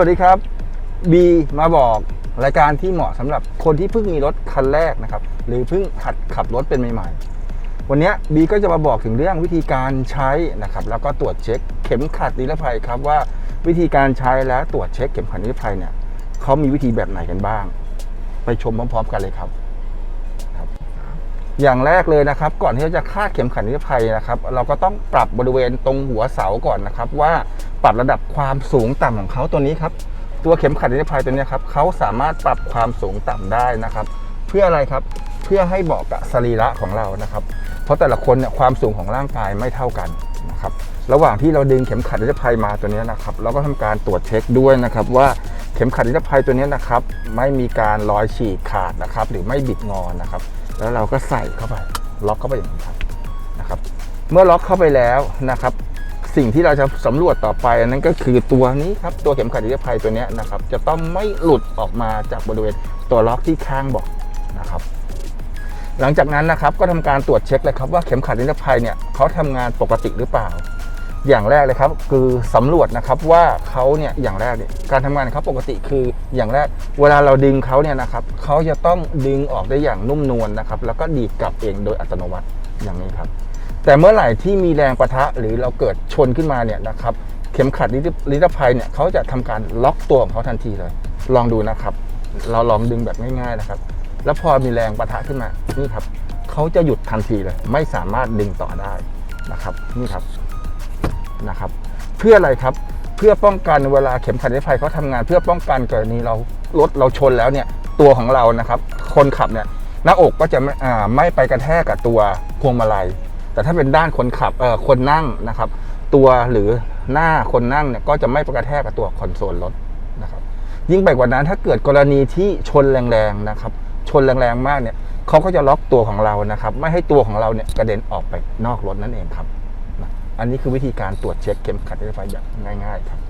วัสดีครับบีมาบอกรายการที่เหมาะสำหรับคนที่เพิ่งมีรถคันแรกนะครับ หรือเพิ่งหัดขับรถเป็นใหม่ๆ วันนี้บีก็จะมาบอกถึงเรื่องวิธีการใช้นะครับ แล้วก็ตรวจเช็คเข็มขัดนิรภัยครับว่าวิธีการใช้และตรวจเช็คเข็มขัดนิรภัยเนี่ยเขามีวิธีแบบไหนกันบ้าง ไปชมพร้อมๆ กันเลยครับ อย่างแรกเลยนะครับ ก่อนที่เราจะคาดเข็มขัดนิรภัยนะครับ เราก็ต้องปรับบริเวณตรงหัวเสาก่อนนะครับ ว่าปรับระดับความสูงต่ำของเขาตัวนี้ครับ ตัวเข็มขัดนิรภัยตัวนี้ครับเขาสามารถปรับความสูงต่ำได้นะครับ เพื่ออะไรครับเพื่อให้เหมาะกับสรีระของเรานะครับ เพราะแต่ละคนเนี่ยความสูงของร่างกายไม่เท่ากันนะครับ ระหว่างที่เราดึงเข็มขัดนิรภัยมาตัวนี้นะครับ เราก็ทำการตรวจเช็คด้วยนะครับว่าเข็มขัดนิรภัยตัวนี้นะครับ ไม่มีการรอยฉีกขาดนะครับ หรือไม่บิดงอนะครับ แล้วเราก็ใส่เข้าไป ล็อกเข้าไปอย่างนี้ครับนะครับ เมื่อล็อกเข้าไปแล้วนะครับ สิ่งที่เราจะสำรวจต่อไปนั่นก็คือตัวนี้ครับตัวเข็มขัดนิรภัยตัวนี้นะครับ จะต้องไม่หลุดออกมาจากบริเวณตัวล็อกที่ข้างบอกนะครับ หลังจากนั้นนะครับก็ทำการตรวจเช็คเลยครับว่าเข็มขัดนิรภัยเนี่ยเขาทำงานปกติหรือเปล่า อย่างแรกเลยครับ คือสำรวจนะครับว่าเขาเนี่ยอย่างแรกเนี่ยการทำงานเขาปกติคืออย่างแรก เวลาเราดึงเขาเนี่ยนะครับเขาจะต้องดึงออกได้อย่างนุ่มนวลนะครับ แล้วก็ดีดกลับเองโดยอัตโนมัติอย่างนี้ครับ แต่เมื่อไหร่ที่มีแรงประทะหรือเราเกิดชนขึ้นมาเนี่ยนะครับ เข็มขัดนิรภัยเนี่ยเขาจะทำการล็อกตัวของเขาทันทีเลย ลองดูนะครับ เราลองดึงแบบง่ายๆนะครับ แล้วพอมีแรงประทะขึ้นมานี่ครับเขาจะหยุดทันทีเลย ไม่สามารถดึงต่อได้นะครับ นี่ครับ นะครับ เพื่ออะไรครับเพื่อป้องกันเวลาเข็มขัดนิรภัยเขาทำงาน เพื่อป้องกันกรณีเรารถเราชนแล้วเนี่ยตัวของเรานะครับ คนขับเนี่ยหน้าอกก็จะไม่ไม่ไปกระแทกกับตัวพวงมาลัย แต่ถ้าเป็นด้านคนขับเอ่อคนนั่งนะครับ ตัวหรือหน้าคนนั่งเนี่ยก็จะไม่ไปกระแทกกับตัวคอนโซลรถนะครับ ยิ่งไปกว่านั้นถ้าเกิดกรณีที่ชนแรงๆนะครับ ชนแรงๆมากเนี่ยเขาก็จะล็อกตัวของเรานะครับ ไม่ให้ตัวของเราเนี่ยกระเด็นออกไปนอกรถนั่นเองครับ อันนี้คือวิธีการตรวจเช็คเข็มขัดนิรภัยอย่างง่าย ๆ ครับ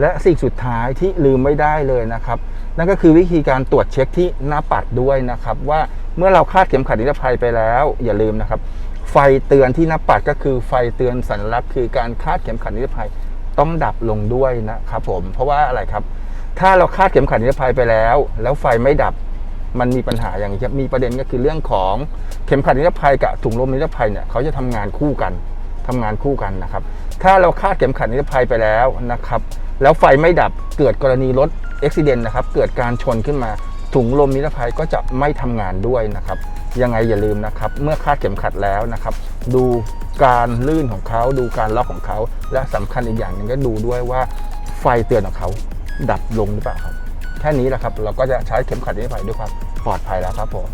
และสิ่งสุดท้ายที่ลืมไม่ได้เลยนะครับ นั่นก็คือวิธีการตรวจเช็คที่หน้าปัดด้วยนะครับ ว่าเมื่อเราคาดเข็มขัดนิรภัยไปแล้ว อย่าลืมนะครับ ไฟเตือนที่หน้าปัดก็คือไฟเตือนสัญลักษณ์คือการคาดเข็มขัดนิรภัยต้องดับลงด้วยนะครับผมเพราะว่าอะไรครับ ถ้าเราคาดเข็มขัดนิรภัยไปแล้ว แล้วไฟไม่ดับ มันมีปัญหาอย่างนี้ครับมีประเด็นก็คือเรื่องของเข็มขัดนิรภัยกับถุงลมนิรภัยเนี่ยเขาจะทำงานคู่กันทำงานคู่กันนะครับ ถ้าเราคาดเข็มขัดนิรภัยไปแล้วนะครับ แล้วไฟไม่ดับเกิดกรณีรถอุบิเหตุนะครับ เกิดการชนขึ้นมาถุงลมนิรภัยก็จะไม่ทำงานด้วยนะครับ ยังไงอย่าลืมนะครับ เมื่อคาดเข็มขัดแล้วนะครับ ดูการลื่นของเขาดูการล็อกของเขา และสำคัญอีกอย่างหนึ่งก็ดูด้วยว่าไฟเตือนของเขาดับลงหรือเปล่าครับ แค่นี้แหละครับ เราก็จะใช้เข็มขัดนิรภัยด้วยความปลอดภัยแล้วครับผม